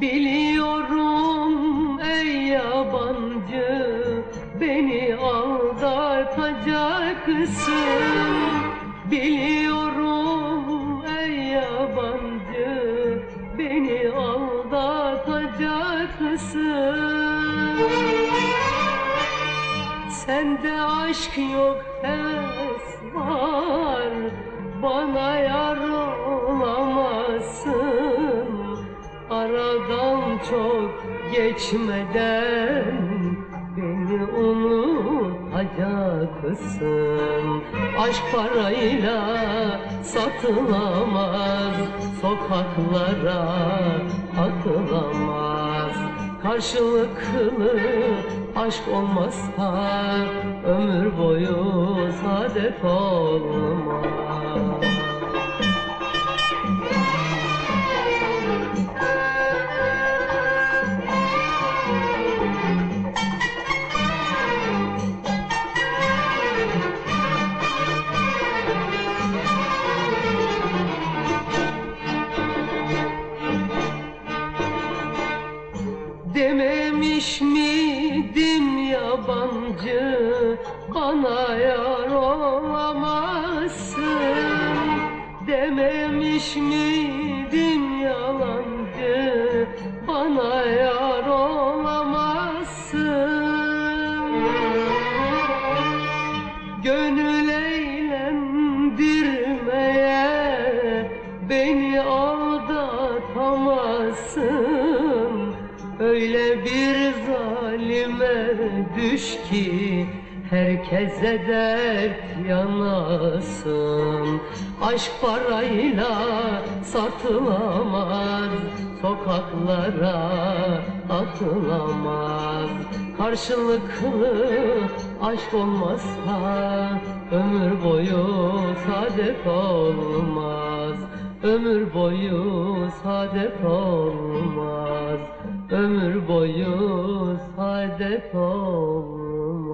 Biliyorum beni aldatacaksın Biliyorum ey yabancı beni aldatacaksın Sende aşk yok heves var. Bana yar olamazsın. Aradan çok geçmeden Beni unutacaksın Aşk parayla satılamaz Sokaklara atılamaz Karşılıklı aşk olmazsa ömür boyu saadet olmaz. Dememiş miydim yabancı? Bana yar olamazsın. Dememiş miydim yalancı? Bana yar olamazsın. Gönül eğlendirmeye beni aldatamazsın Öyle bir zalime düş ki herkese dert yanasın. Aşk parayla satılamaz Sokaklara atılamaz. Karşılıklı aşk olmazsa Ömür boyu saadet olmaz Ömür boyu saadet olmaz. Ömür boyu saadet olmaz